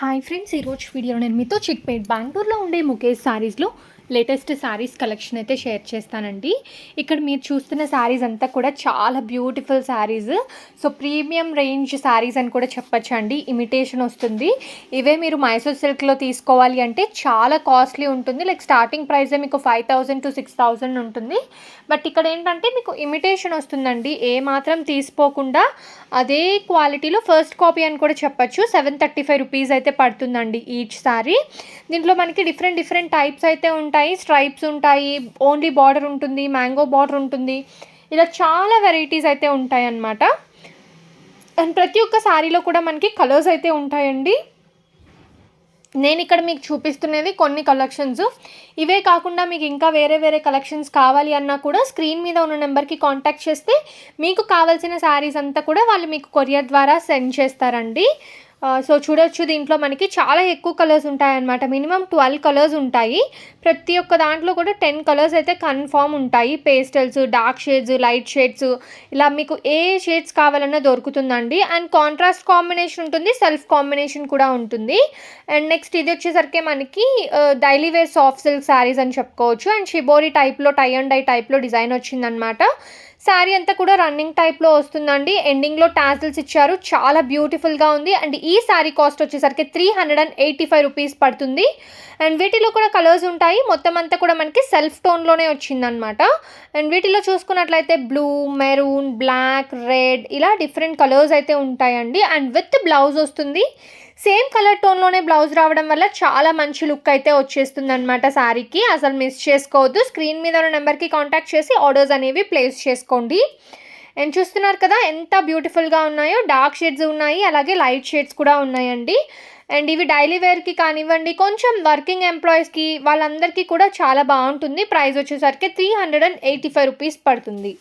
Hi friends ఈరోజు వీడియోలో నేను మీతో చిక్పేట్ బెంగళూరులో ఉండే ముఖేష్ శారీస్లో లేటెస్ట్ శారీస్ కలెక్షన్ అయితే షేర్ చేస్తానండి. ఇక్కడ మీరు చూస్తున్న శారీస్ అంతా కూడా చాలా beautiful sarees so premium range sarees అని కూడా చెప్పచ్చు అండి. ఇమిటేషన్ వస్తుంది. ఇవే మీరు మైసూర్ సిల్క్లో తీసుకోవాలి అంటే చాలా కాస్ట్లీ ఉంటుంది. లైక్ స్టార్టింగ్ ప్రైస్ మీకు five thousand to six thousand ఉంటుంది. బట్ ఇక్కడ ఏంటంటే మీకు ఇమిటేషన్ వస్తుందండి. ఏ మాత్రం తీసిపోకుండా అదే క్వాలిటీలో ఫస్ట్ కాపీ అని కూడా చెప్పచ్చు. సెవెన్ థర్టీ ఫైవ్ రూపీస్ అయితే పడుతుందండి ఈచ్ సారీ దీంట్లో మనకి డిఫరెంట్ డిఫరెంట్ టైప్స్ అయితే ఉంటాయి. ఉంటాయి స్ట్రైప్స్ ఉంటాయి ఓన్లీ బార్డర్ ఉంటుంది మ్యాంగో బార్డర్ ఉంటుంది. ఇలా చాలా వెరైటీస్ అయితే ఉంటాయి అన్నమాట అండ్ ప్రతి ఒక్క శారీలో కూడా మనకి కలర్స్ అయితే ఉంటాయండి. నేను ఇక్కడ మీకు చూపిస్తున్నది కొన్ని కలెక్షన్స్. ఇవే కాకుండా మీకు ఇంకా వేరే వేరే కలెక్షన్స్ కావాలి అన్నా కూడా స్క్రీన్ మీద ఉన్న నెంబర్కి కాంటాక్ట్ చేస్తే మీకు కావాల్సిన శారీస్ అంతా కూడా వాళ్ళు మీకు కొరియర్ ద్వారా సెండ్ చేస్తారండి. సో చూడొచ్చు దీంట్లో మనకి చాలా ఎక్కువ కలర్స్ ఉంటాయన్నమాట. మినిమం ట్వెల్వ్ కలర్స్ ఉంటాయి. ప్రతి ఒక్క దాంట్లో కూడా టెన్ కలర్స్ అయితే కన్ఫామ్ ఉంటాయి. Pastels dark shades light shades ఇలా మీకు ఏ షేడ్స్ కావాలన్నా దొరుకుతుందండి. అండ్ కాంట్రాస్ట్ కాంబినేషన్ ఉంటుంది సెల్ఫ్ కాంబినేషన్ కూడా ఉంటుంది. అండ్ నెక్స్ట్ ఇది వచ్చేసరికి మనకి daily wear soft silk sarees అని చెప్పుకోవచ్చు. అండ్ షిబోరి టైప్లో టై అండ్ డై టైప్లో డిజైన్ వచ్చిందనమాట శారీ అంతా కూడా రన్నింగ్ టైప్లో వస్తుందండి. ఎండింగ్లో టాజిల్స్ ఇచ్చారు. చాలా బ్యూటిఫుల్గా ఉంది. అండ్ ఈ శారీ కాస్ట్ వచ్చేసరికి three hundred and eighty five rupees పడుతుంది. అండ్ వీటిలో కూడా కలర్స్ ఉంటాయి. మొత్తం అంతా కూడా మనకి సెల్ఫ్ టోన్లోనే వచ్చిందనమాట అండ్ వీటిలో చూసుకున్నట్లయితే బ్లూ మెరూన్ బ్లాక్ రెడ్ ఇలా డిఫరెంట్ కలర్స్ అయితే ఉంటాయండి. అండ్ విత్ బ్లౌజ్ వస్తుంది. సేమ్ కలర్ టోన్లోనే బ్లౌజ్ రావడం వల్ల చాలా మంచి లుక్ అయితే వచ్చేస్తుంది అనమాట శారీకి. అసలు మిస్ చేసుకోవద్దు. స్క్రీన్ మీద ఉన్న నెంబర్కి కాంటాక్ట్ చేసి ఆర్డర్స్ అనేవి ప్లేస్ చేసుకోండి. అండ్ చూస్తున్నారు కదా ఎంత బ్యూటిఫుల్గా ఉన్నాయో. డార్క్ షేడ్స్ ఉన్నాయి అలాగే లైట్ షేడ్స్ కూడా ఉన్నాయండి. అండ్ ఇవి డైలీ వేర్కి కానివ్వండి కొంచెం వర్కింగ్ ఎంప్లాయీస్కి వాళ్ళందరికీ కూడా చాలా బాగుంటుంది. ప్రైస్ వచ్చేసరికి three hundred and eighty five rupees పడుతుంది.